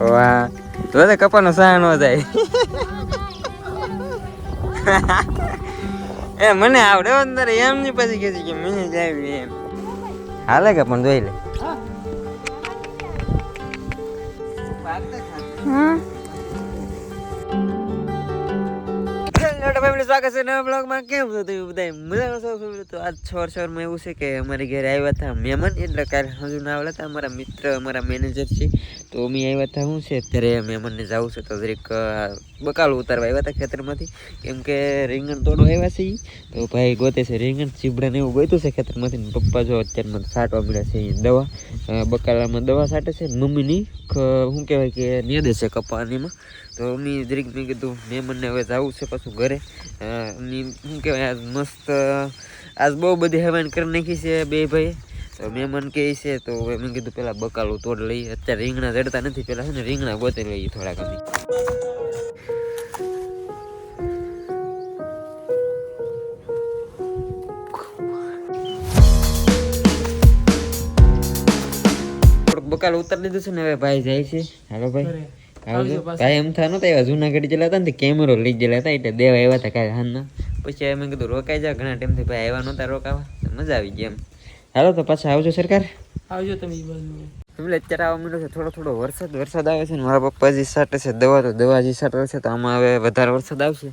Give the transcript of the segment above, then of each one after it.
વાહ. તો તો કપાનો સાહ ન જાય. એ મને આવડે હો અંદર એમ ની પછી કે છે કે મને જાવી એમ. હાલે કે પણ જોઈ લે. હેલો ફેમિલી સ્વાગત છે નવા બ્લોગમાં. કેમ છો તમે બધા મજામાં છો ફેમિલી? તો આજ છોર સવારમાં એવું છે કે અમારી ઘરે આવ્યા હતા મહેમાન. એટલે કાલે હજુ ના આવ્યા હતા. અમારા મિત્ર, અમારા મેનેજર છે. તો અમે આવ્યા હતા શું છે અત્યારે મહેમાનને જવું છે. તો જરીક બકાલો ઉતારવા આવ્યા હતા ખેતરમાંથી. કેમ કે રીંગણ તોડવા આવ્યા છે. તો ભાઈ ગોતે છે રીંગણ ચીબડા ને એવું ગોતું છે ખેતરમાંથી. પપ્પા જો અત્યારમાં છાંટવા મળ્યા છે દવા. બકાલામાં દવા છાંટે છે. મમ્મીની શું કહેવાય કે નિયદે છે કપાનીમાં તો મમ્મી જરીક મેં કીધું, મહેમાનને હવે જવું છે પાછું ઘરે. શું કહેવાય, આજ મસ્ત, આજ બહુ બધી હેવાન કરી નાખી છે બે ભાઈ. તો મહેમાન કહે છે, તો મેં કીધું પેલા બકાલું તોડ લઈ અત્યારે રીંગણા જડતા નથી, પેલા છે ને રીંગણા ગોતી લઈએ થોડાક અમે. બકાલ ઉતારી દીધું છે ને, હવે ભાઈ જાય છે. હાલો ભાઈ. ભાઈ એમ થા નતા એવા જુનાગઢ ગયેલા હતા ને કેમેરો લઈ ગયેલા હતા એટલે દેવા આવ્યા હતા કાંઈ હાલના પછી મેં કીધું રોકાઈ જા ઘણા ટાઈમથી ભાઈ આવ્યા નહોતા રોકાવા. મજા આવી ગઈ એમ. હાલો તો પાછા આવજો સરકાર. આવજો તમે બાજુ. એટલે અત્યારે આવવા મળ્યો છે થોડો થોડો વરસાદ વરસાદ આવે છે ને મારા પપ્પાજી સાટે છે દવા તો દવા જે સાટે છે તો આમાં હવે વધારે વરસાદ આવશે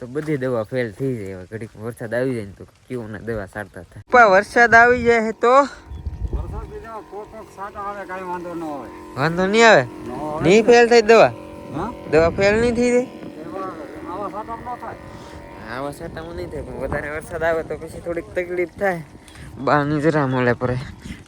તો બધી દવા ફેલ થઈ જાય ઘડીક. વરસાદ આવી જાય ને તો કેવું ના દવા સાટતા થાય. પપ્પા વરસાદ આવી જાય તો? વાંધો નહીં આવે? નહીં ફેલ થઈ દવા? દવા ફેલ નહીં થઈ જાય? આવા સાટામાં નહીં થાય પણ વધારે વરસાદ આવે તો પછી થોડીક તકલીફ થાય. બાની જરા મળે પડે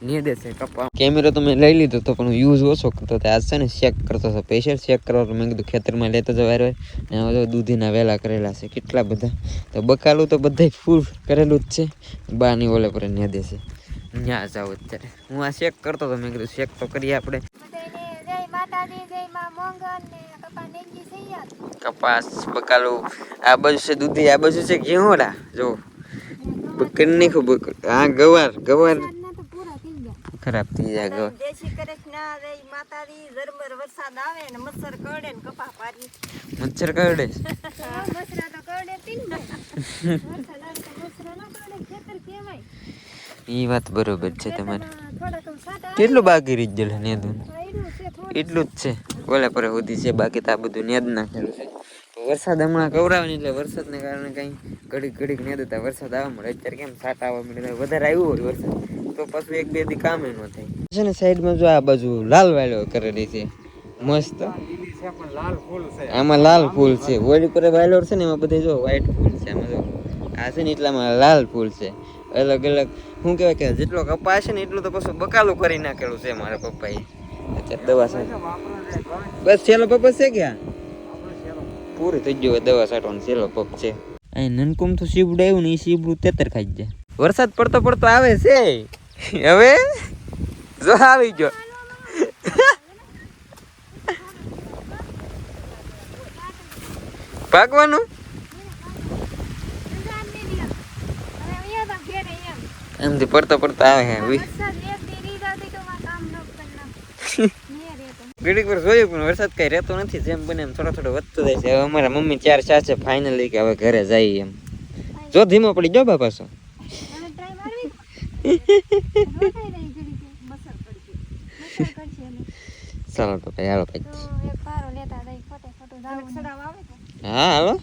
નહીં દેશે કપા. કેમેરો તો મેં લઈ લીધો તો પણ યુઝ ઓછો કરતો હતો આજ છે ને ચેક કરતો હતો. સ્પેશિયલ ચેક કરવા મેં કીધું ખેતરમાં લેતો જવા રહ્યો ને હવે દૂધીના વેલા કરેલા છે કેટલા બધા. તો બકાલું તો બધાય ફૂલ કરેલું જ છે. બાની ઓલે પર નીદે છે ત્યાં જાવ અત્યારે. હું આ ચેક કરતો હતો મેં કીધું ચેક તો કરીએ આપણે. બધાયને જય માતાજી જય માં મોંગલ ને કપા નેંગી સૈયાદ. કપાસ બકાલું આ બાજુ છે દૂધી આ બાજુ છે ઘેવડા. જો બકરની ખબર હા ગવાર ગવાર. ના તો પૂરા થઈ ગયા ખરાબ થઈ જાય ગવાર મચ્છર કરડે ને કપા પારી મચ્છર કરડે મસરા તો કરડે તીન ને વરસાદ આવે તો મસરા ના કરડે ખેતર કહેવાય એ વાત બરોબર છે તમારી. કેટલું બાકી રીત ગયેલું નેદું એટલું જ છે. ઓલા પર સુધી છે બાકી તો આ બધું નેદ નાખેલું છે. વરસાદ હમણાં કવરાવે એટલે વરસાદને કારણે કઈ ઘડીક ઘડીક નેદ હતા. વરસાદ આવવા મળે. અત્યારે કેમ સાટા આવવા મળે. વધારે આવ્યું હોય વરસાદ. તો પાછું એક બે દી કામે ન થાય. છે ને સાઈડમાં જો આ બાજુ લાલ વાળો કરેલી છે. મસ્ત. આમાં લાલ ફૂલ છે. ઓલી પર વાયલોર છે ને એમાં બધે જો વ્હાઈટ ફૂલ છે. આમાં જો આ છે ને એટલામાં લાલ ફૂલ છે. અલગ અલગ. શું કહેવાય કે જેટલો કપા છે ને એટલું તો પછી બકાલું કરી નાખેલું છે મારા પપ્પાએ. અત્યારે દવા બસ છેલ્લો પપ છે ક્યાં પૂરી થઈ ગયો દવા સાટવાનો છેલ્લો પપ છે. અહીં નનકુમ તો સીબડું આવ્યું ને એ સીબડું તેતર ખાઈ જાય વરસાદ પડતો પડતો આવે છે. હવે? જો આવી ગયો. ભાગવાનું અંજાન ને લ્યો અને અહીંયા તો ઘેરે એમ એમથી પડતા પડતા આવે રેતો ઘડીક વાર જોયું પણ વરસાદ કઈ રહેતો નથી જેમ બને એમ થોડો થોડો વધતો જાય છે. હવે અમારા મમ્મી ચાર છે ફાઇનલી કે હવે ઘરે જઈએ એમ. જો ધીમો પડી જો બાપા અમે ચાલો તો ભાઈ હાલો ભાઈ. પારો હા હાલો.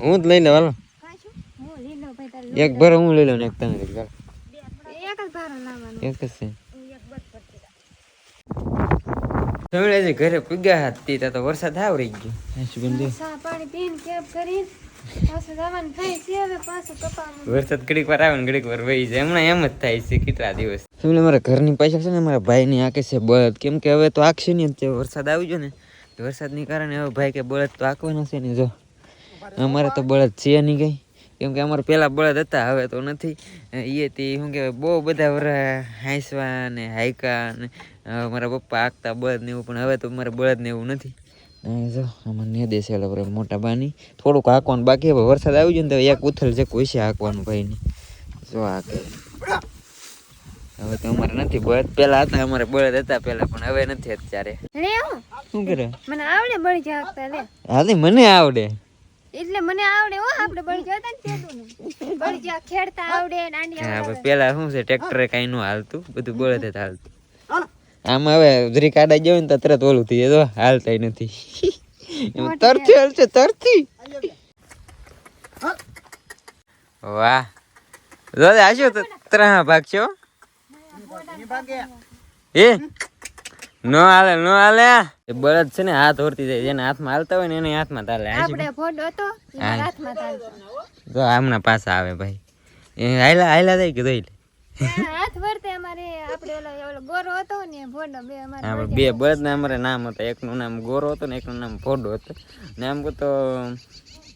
હું જ લઈને વાલો હાલો કાશું હું લીલો ભાઈ તારે એક ભર હું લઈ લઉં ને એક તમે. એક જ લાવવાનો. એક જ છે. ઘરે પૂગ્યા હતી ત્યાં તો વરસાદ આવ ગયો. સુગંધી પાણી પીને કેબ કરી પાછું જવાનું થાય છે હવે પાછું કપામાં વરસાદ ઘડીક વાર આવે ને ઘડીક વાર વહી જાય. હમણાં એમ જ થાય છે કેટલા દિવસ. એટલે મારા ઘરની પાછળ છે ને મારા ભાઈની આંકે છે બળદ. કેમ કે હવે તો આંકશે નહીં તે વરસાદ આવી ગયો ને તો વરસાદની કારણે હવે ભાઈ કે બળદ તો આંકવાના છે ને જો. અમારે તો બળદ છે નહીં કઈ. કેમ કે અમારે પહેલાં બળદ હતા હવે તો નથી. એ તે શું કહેવાય બહુ બધા વરા હાંસવા ને હાયકા ને મારા પપ્પા આંકતા બળદ ને એવું પણ હવે તો મારે બળદ ને એવું નથી. જો આમાં ને દેશે બરાબર મોટા બાની. થોડુંક હાંકવાનું બાકી હવે વરસાદ આવી ગયો ને તો એક ઉથલ છે કોઈ છે હાંકવાનું ભાઈને. જો હાકે હવે તો અમારે નથી બળદ. પેલા હતા અમારે બળદ હતા પેલા પણ હવે નથી અત્યારે. શું કરે? મને આવડે બળી હાલી મને આવડે. એટલે મને આવડે હો આપણે બળી હતા ને તેડું ને બળી ખેડતા આવડે દાંડિયા હા પણ પેલા શું છે ટ્રેક્ટરે કઈ નું હાલતું બધું બળદ જ હાલતું. આમાં હવે જરી કાઢા ગયો ને તો તરત ઓલું થઈ જાય તો હાલતાય નથી. તરથી તરતી હાલશે તરતી વાહ. દાદા આશો તો ત્રણ ભાગ છો એ નો હાલે ન હાલે. એ બળદ છે ને હાથ ઓરતી જાય જેને હાથમાં હાલતા હોય ને એને હાથમાં તાલે. આપણે ફોટો હતો હાથમાં તાલે. તો હમણાં પાછા આવે ભાઈ. એ હાયલા હાયલા જાય કે જોઈ લે. હાથ વરતે અમારે આપણે ઓલો ઓલો ગોરો હતો ને ફોટો બે અમારે આપણે બે બળદ ના અમારે નામ હતા. એકનું નામ ગોરો હતો ને એકનું નામ ફોડો હતો. ને આમ કહું તો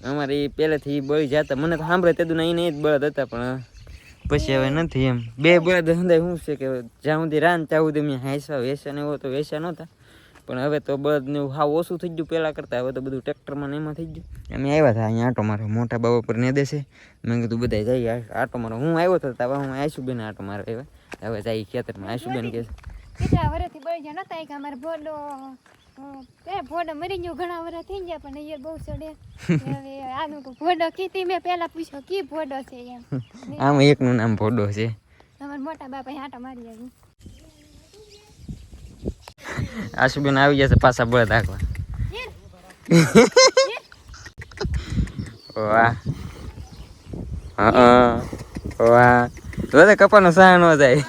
અમારે એ પહેલેથી બળી જતા. મને તો સાંભળે તે નહીં એ જ બળદ હતા પણ પછી હવે નથી એમ. બે બળદ હંધાય શું છે કે જ્યાં સુધી રાન ત્યાં સુધી મેં હાંસવા વેસા ને એવો તો વેસા નહોતા. પણ હવે તો બળદ ને હાવ ઓછું થઈ ગયું પહેલાં કરતાં. હવે તો બધું ટ્રેક્ટરમાં ને એમાં થઈ ગયું. અમે આવ્યા હતા અહીંયા આટો મારો. મોટા બાબા પર ને દેશે મેં કીધું બધા જઈએ આટો મારો. હું આવ્યો હતો તો હું આશુબેન આટો મારો આવ્યા હવે જાય ખેતરમાં. આશુબેન કે કેટલા વર્ષથી બળી ગયા નતા. એક અમારે ફોટો એ ફોડો મરી ગયો ઘણા વર્ષ થઈ ગયા પણ અહીંયા બહુ ચડે. હવે આનું ફોટો કીધી મેં પહેલા પૂછ્યો કી ફોડો છે એમ? આમ એકનું નામ ફોડો છે. અમારા મોટા બાપા આટા મારી આવી આશુબેન આવી જશે પાછા બળદ હાંકવા. વાહ. હા વાહ. તો કપાનો સાહ ન જાય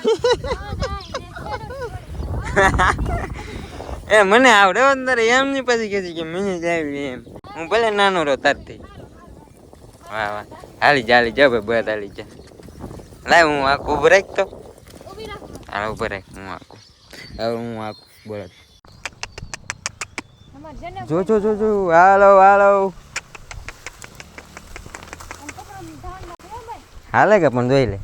એ મને આવડે અંદર. એમ ની પછી કે છે કે મને જ આવી એમ. હું ભલે નાનો રહો તારથી વાહ વાહ. હાલી જા હાલી જા ભાઈ બળદ હાલી જા. લાય હું આખું ઊભો રાખ તો. હાલ ઊભો રાખ હું આખું. હવે હું આખું બોલો જો જો જો જો. હાલો હાલો. હાલે કે પણ જોઈ લે.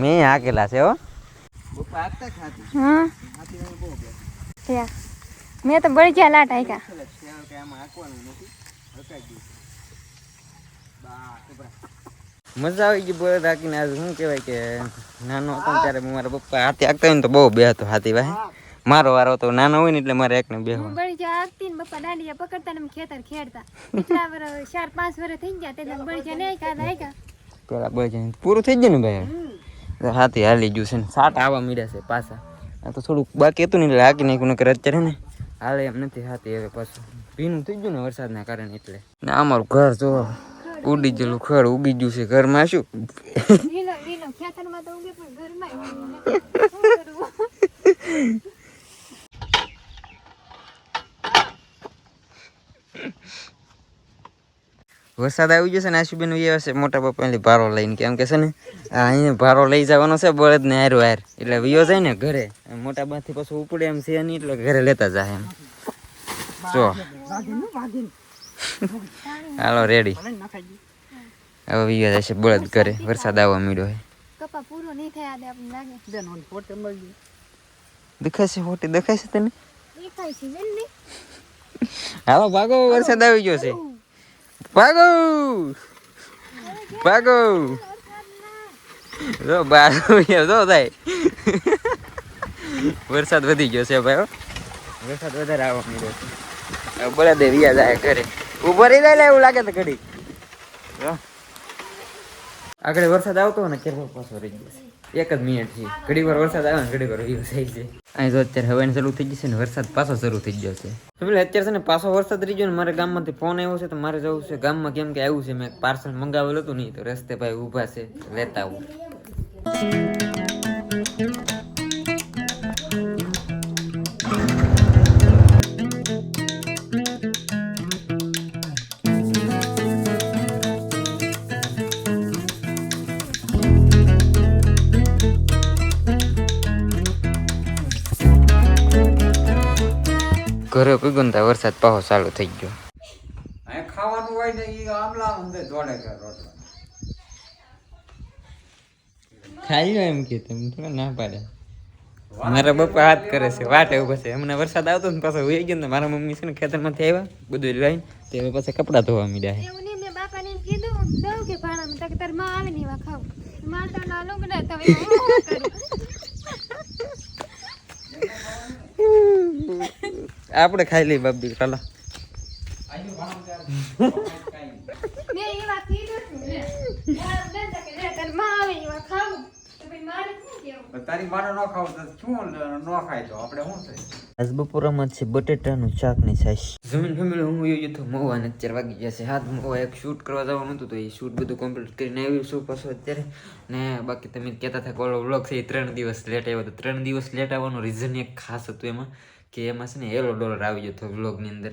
મેં હાકેલા છે હો. હા? મેં તો બળી લાટ આયકા. મજા આવી ગઈ બોલ રાખીને આજ શું કહેવાય કે નાનો હતો ત્યારે મારા પપ્પા હાથી આગતા હોય ને તો બહુ બે હતો હાથી ભાઈ. મારો વારો તો નાનો હોય ને એટલે મારે એકને હું બેહવાનું બળી આગતી ને પપ્પા દાંડિયા પકડતા ને ખેતર ખેડતા. એટલા વર ચાર પાંચ વર થઈ ગયા તે બળી નહીં કાલ આયકા. પેલા બળ પૂરું થઈ ગયું ને ભાઈ? હાથી હાલી ગયું છે ને. સાટ આવવા મળ્યા છે પાછા. આ તો થોડુંક બાકી હતું ને એટલે હાકી નાખ્યું નકર અત્યારે ને. હાલે એમ નથી હાથી હવે પાછું. ભીનું થઈ ગયું ને વરસાદના કારણે એટલે. ને અમારું ઘર જો ઉડી ગયેલું ખર ઉગી ગયું છે. ઘરમાં શું? લીલો લીલો ખેતરમાં તો ઉગે પણ ઘરમાં શું કરવું વરસાદ આવી જશે ને આશુબેન એ છે. મોટા પપ્પા એટલે ભારો લઈને કેમ કે છે ને અહીંયા ભારો લઈ જવાનો છે બળદ ને હારો. વાર એટલે વિયો જાય ને ઘરે. મોટા બાથી પાછું ઉપડે એમ છે નહીં એટલે ઘરે લેતા જાય એમ. જો. હાલો રેડી હવે વિયો છે બળદ ઘરે. વરસાદ આવવા મળ્યો છે. કપા પૂરો નહીં થાય આજે આપણને લાગે. દેખાય છે ફોટી દેખાય છે તને? હાલો ભાગો વરસાદ આવી ગયો છે. ભાગો. ભાગો. જો બાર જો થાય. વરસાદ વધી ગયો છે ભાઈ. વરસાદ વધારે આવવા માંડ્યો બોલા દે રિયા જાય ઘરે. ઊભો રહી જાય એવું લાગે તો ઘડી. આગળ વરસાદ આવતો ને ત્યારે પાછો રહી ગયો એક જ મિનિટથી ઘડી વાર વરસાદ આવે ને ઘડી વાર વિયો થાય છે. અહીં જો અત્યારે હવાની શરૂ થઈ જશે ને વરસાદ પાછો શરૂ થઈ છે. તો અત્યારે છે ને પાછો વરસાદ રહી ગયો ને મારે ગામમાંથી ફોન આવ્યો છે તો મારે જવું છે. ગામમાં કેમ કે આવ્યું છે, મેં પાર્સલ મંગાવેલું હતું નહીં તો રસ્તે ભાઈ ઊભા છે લેતા આવું. ઘરે પીગો ને વરસાદ પાહો ચાલુ થઈ ગયો ખાવાનું હોય ને એ આમલા અંદર દોડે છે રોટલા ખાઈ લો એમ કે તમે થોડા ના પાડે મારા પપ્પા હાથ કરે છે વાટે ઊભો છે હમણાં વરસાદ આવતો ને પાછો હોય ગયો ને મારા મમ્મી છે ને ખેતરમાંથી આવ્યા બધું લઈને તે હવે પાછા કપડાં ધોવા મીડ્યા છે બાપાને કીધું દઉં કે ભાણામાં તાકે તારમાં આવે ને એવા ખાવ માતાના લુગડા તો હવે હું શું કરું આપણે ખાઈ લઈએ બાબી ચાલો આજુ ભાણું ત્યારે કાંઈ મેં એવા કીધું તું લે મારા દાદા કે લે તારમાં આવે એવા ખાવું તો ભાઈ મારે શું કેવું પણ તારી મારે ન ખાવ તો શું ન ખાય તો? આપણે શું થાય? આજ બપોરામાં છે બટેટાનું શાકની છાશ જમીન ફેમિલી હું યોગ્ય તો મોવા અને અત્યારે વાગી ગયા છે. હાથ મોવા એક શૂટ કરવા જવાનું હતું તો એ શૂટ બધું કમ્પ્લીટ કરીને આવ્યું છું પાછું અત્યારે. ને બાકી તમે કહેતા હતા કે થઈ વ્લોગ છે એ ત્રણ દિવસ લેટ આવ્યો. તો ત્રણ દિવસ લેટ આવવાનું રીઝન એક ખાસ હતું એમાં. કે એમાં છે ને યલો ડોલર આવી ગયો હતો વ્લોગની અંદર.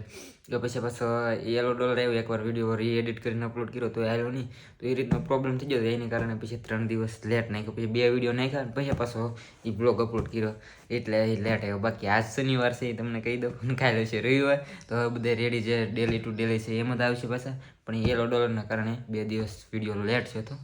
તો પછી પાછો યલો ડોલર આવ્યો, એકવાર વીડિયો રીએડિટ કરીને અપલોડ કર્યો તો આવ્યો નહીં. તો એ રીતનો પ્રોબ્લેમ થઈ ગયો એને કારણે પછી ત્રણ દિવસ લેટ નાખ્યો. પછી બે વીડિયો નાખ્યા પછી પાછો એ બ્લોગ અપલોડ કર્યો. એટલે એ લેટ આવ્યો. બાકી આજ શનિવાર છે એ તમને કહી દઉં કાલે છે રવિવાર. તો હવે બધે રેડી છે ડેલી ટુ ડેલી છે, એમ જ આવશે પાછા. પણ યલો ડોલરના કારણે બે દિવસ વીડિયો લેટ છે તો.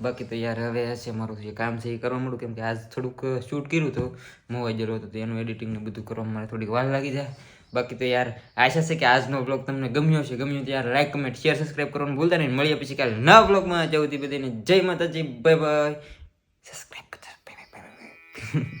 બાકી તો યાર હવે હશે મારું જે કામ છે એ કરવા મળું કેમ કે આજ થોડુંક શૂટ કર્યું હતું મોબાઈલ જરૂર હતું, તો એનું એડિટિંગ ને બધું કરવામાં મારે થોડીક વાર લાગી જાય. બાકી તો યાર આશા છે કે આજનો બ્લોગ તમને ગમ્યો છે ગમ્યો તો યાર લાઈક કમેન્ટ શેર સબસ્ક્રાઈબ કરવાનું ભૂલતા નહીં. મળીએ પછી કાલે નવા બ્લોગમાં જવું બધાને. જય માતાજી. બાય બાય સબસ્ક્રાઈબ કરતા બાય બાય